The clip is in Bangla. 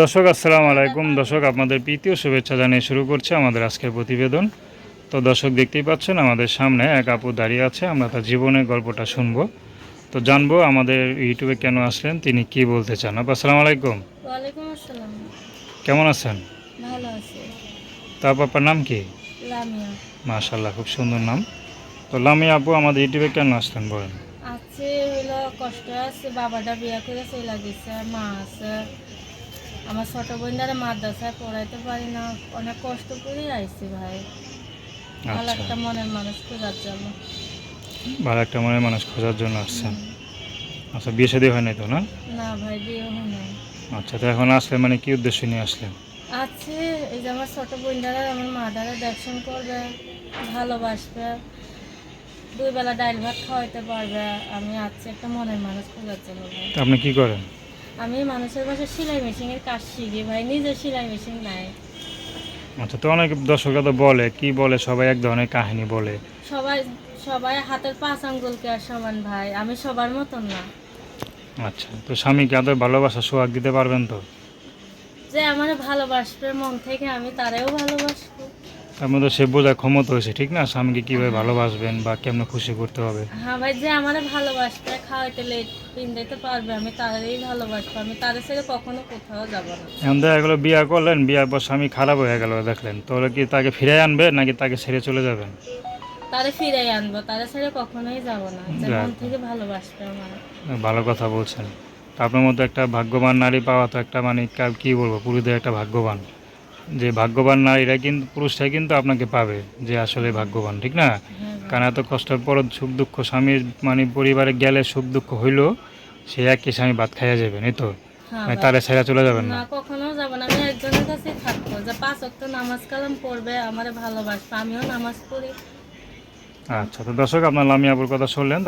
দর্শক আসসালামু আলাইকুম। দর্শক আপনাদের প্রীতীয় শুভেচ্ছা জানিয়ে শুরু করছে আমাদের আজকের প্রতিবেদন। তো দর্শক দেখতেই পাচ্ছেন আমাদের সামনে এক আপু দাঁড়িয়ে আছে আমরা তার জীবনের গল্পটা শুনব। তো জানব আমাদের ইউটিউবে কেন আসলেন তিনি কি বলতে চান? আপু আসসালামু আলাইকুম। কেমন আছেন? ভালো আছে। তো আপু আপনার নাম কি? লামিয়া। মাশাল্লাহ খুব সুন্দর নাম। তো লামি আপু আমাদের ইউটিউবে কেন আসলেন বলেন? আছে হইল কষ্ট আছে বাবাটা বিয়া করে চলে গেছে মা আছে আমার ছোট বোনদারে মাদ্রাসায় পড়াইতে পারি না। অনেক কষ্ট করে আইছি ভাই। ভালো আচ্ছা। একটা মনের মানুষ খোঁজার জন্য। ভালো একটা মনের মানুষ খোঁজার জন্য আসছেন। আচ্ছা বিয়ে শাদী হয় নাই তো না? না ভাই বিয়ে হয় নাই। আচ্ছা তো এখন আসলে মানে কি উদ্দেশ্য নিয়ে আসলেন? আছে এই যে আমার ছোট বোনদারা আমার মাদারা দেখশন করবে ভালোবাসবে দুই বেলা ডাইল ভাত খাওয়াইতে পারবে। আমি আছি একটা মনের মানুষ খোঁজার জন্য তো আপনি কি করেন? আমি মানুষের বাসায় সেলাই মেশিনের কাজ শিখি ভাই নিজের সেলাই মেশিন নাই। আচ্ছা তো অনেক দর্শকরা তো বলে কি বলে সবাই এক ধরনের কাহিনী বলে। সবাই সবাই হাতের পাঁচ আঙ্গুলকে আর সমান ভাই আমি সবার মতন না। আচ্ছা তো স্বামীকে আদর ভালোবাসা সোহাগ দিতে পারবেন তো? যে আমার ভালোবাসবে মন থেকে আমি তারেও ভালোবাসবো। তার মধ্যে সে বোঝার ক্ষমতা হয়েছে ঠিক না? স্বামীকে কীভাবে ভালোবাসবেন বা কেমন খুশি করতে হবে? হ্যাঁ ভাই যে আমার ভালোবাসবে খাওয়াইতে লেট পিন্দাইতে পারবে আমি তারেই ভালোবাসবো আমি তাদের ছেড়ে কখনো কোথাও যাব না। এখন দেখা গেলো বিয়ে করলেন বিয়ার পর স্বামী খারাপ হয়ে গেল দেখলেন। তাহলে কি তাকে ফিরে আনবে নাকি তাকে ছেড়ে চলে যাবেন? তারে ফিরাই আনব তাদের ছেড়ে কখনোই যাব না। মন থেকে ভালোবাসবে আমার। ভালো কথা বলছেন। আপনার মতো একটা ভাগ্যবান নারী পাওয়া তো একটা মানে কি বলব পুরুষদের একটা ভাগ্যবান। যে ভাগ্যবান না নারীরা কিন্তু পুরুষটাই কিন্তু আপনাকে পাবে যে আসলে ভাগ্যবান ঠিক না? কারণ এত কষ্টের পর সুখ দুঃখ স্বামীর মানে পরিবারে গেলে সুখ দুঃখ হইলেও সে একই স্বামী ভাত খাইয়া যাবেন এই তো? হ্যাঁ মানে তারে ছেড়ে চলে যাবেন না? কখনো যাব না আমি একজনের কাছে থাকব যে পাঁচ অক্ট নামাজ কালাম পড়বে আমারে ভালোবাসবে আমিও নামাজ পড়ি। আচ্ছা তো দর্শক আপনার লামিয়াপুর কথা শুনলেন